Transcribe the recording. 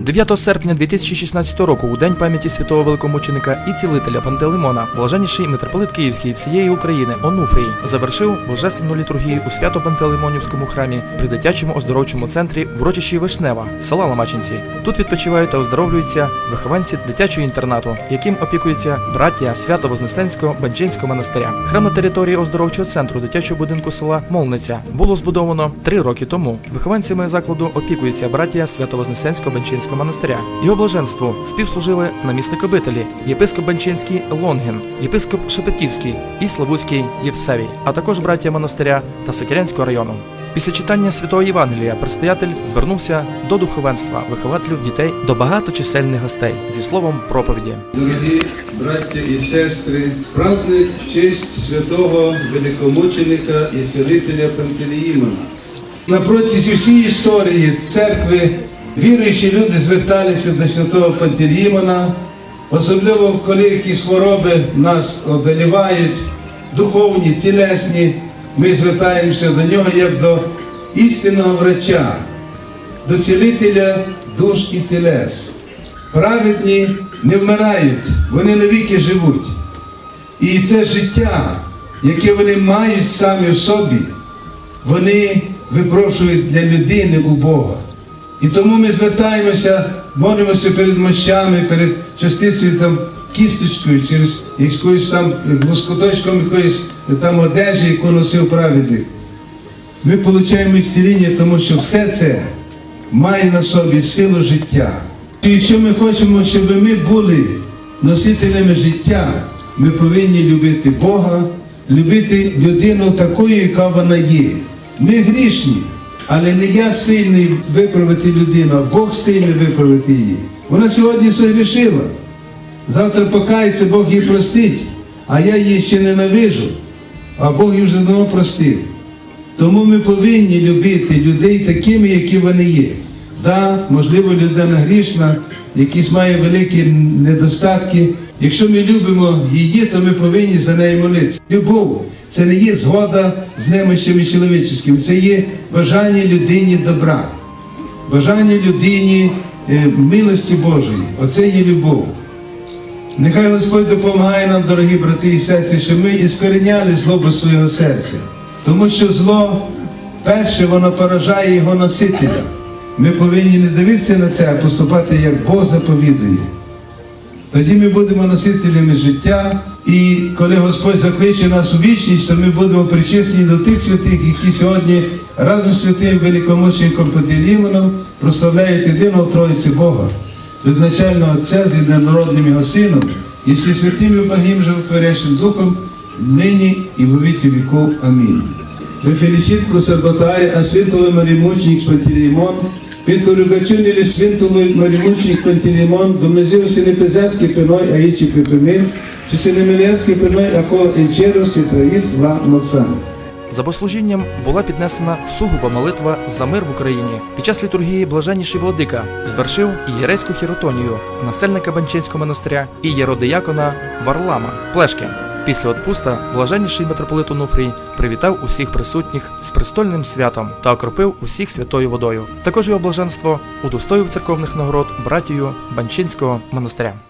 9 серпня 2016 року, у день пам'яті святого великомученика і цілителя Пантелеймона, блаженніший митрополит Київський всієї України Онуфрій завершив божественну літургію у свято Пантелеймонівському храмі при дитячому оздоровчому центрі в урочищі Вишнева, села Ламачинці. Тут відпочивають та оздоровлюються вихованці дитячого інтернату, яким опікуються браття Свято-Вознесенського Банчинського монастиря. Храм на території оздоровчого центру дитячого будинку села Молниця було збудовано три роки тому. Вихованцями закладу опікуються браття Свято-Вознесенського Банчинського монастиря. Його блаженству співслужили намісник обителі, єпископ Банчинський Лонгін, єпископ Шепетівський і Славутський Євсевій, а також браття монастиря та Сокирянського району. Після читання святого Євангелія предстоятель звернувся до духовенства, вихователів дітей до багаточисельних гостей зі словом проповіді. Дорогі браття і сестри, праздник в честь святого великомученика і селителя Пантелеїмона. На протязі всієї історії церкви віруючі люди зверталися до святого Пантелеїмона, особливо коли якісь хвороби нас одолівають, духовні, тілесні, ми звертаємося до нього як до істинного врача, до цілителя душ і тілес. Праведні не вмирають, вони навіки живуть. І це життя, яке вони мають самі в собі, вони випрошують для людини у Бога. І тому ми звертаємося, молимося перед мощами, перед частицею там кісточкою, через якоюсь там лоскуточком якоїсь там одежі, яку носив праведник. Ми отримуємо зціління, тому що все це має на собі силу життя. І якщо ми хочемо, щоб ми були носителями життя, ми повинні любити Бога, любити людину такою, яка вона є. Ми грішні, але не я сильний виправити людину, а Бог сильний виправити її. Вона сьогодні согрішила. Завтра покається, Бог її простить, а я її ще ненавижу, а Бог її вже давно простив. Тому ми повинні любити людей такими, які вони є. Да, можливо, людина грішна, якісь має великі недостатки. Якщо ми любимо її, то ми повинні за нею молитися. Любов це не є згода з немощами чоловічими, це є бажання людині добра, бажання людині е, милості Божої. Оце є любов. Нехай Господь допомагає нам, дорогі брати і сестри, щоб ми іскореняли злобу свого серця. Тому що зло, перше, воно поражає його носителя. Ми повинні не дивитися на це, а поступати, як Бог заповідує. Тоді ми будемо носителями життя, і коли Господь закличе нас у вічність, то ми будемо причисні до тих святих, які сьогодні разом з святим великомучеником Пантелеймоном прославляють єдиного Троїці Бога, безначального Отця з єдинородним Його Сином і зі святим і благим животворящим Духом, нині і во віки віков. Амінь. Felicit cu sărbătoare a Sfântului Mărimucinic Pântilimon, pentru rugăciunile Sfântului Mărimucinic Pântilimon, Dumnezeu să ne păzească pe noi aici pe pământ și să ne miluiască pe noi acolo în cerul să trăiți la mulți. За богослужінням була піднесена сугуба молитва за мир в Україні. Під час літургії блаженніший владика звершив ієрейську хіротонію насельника Банчинського монастиря і єродиякона Варлама Плешки. Після отпуста блаженніший митрополит Онуфрій привітав усіх присутніх з престольним святом та окропив усіх святою водою. Також його блаженство удостоїв церковних нагород братію Банчинського монастиря.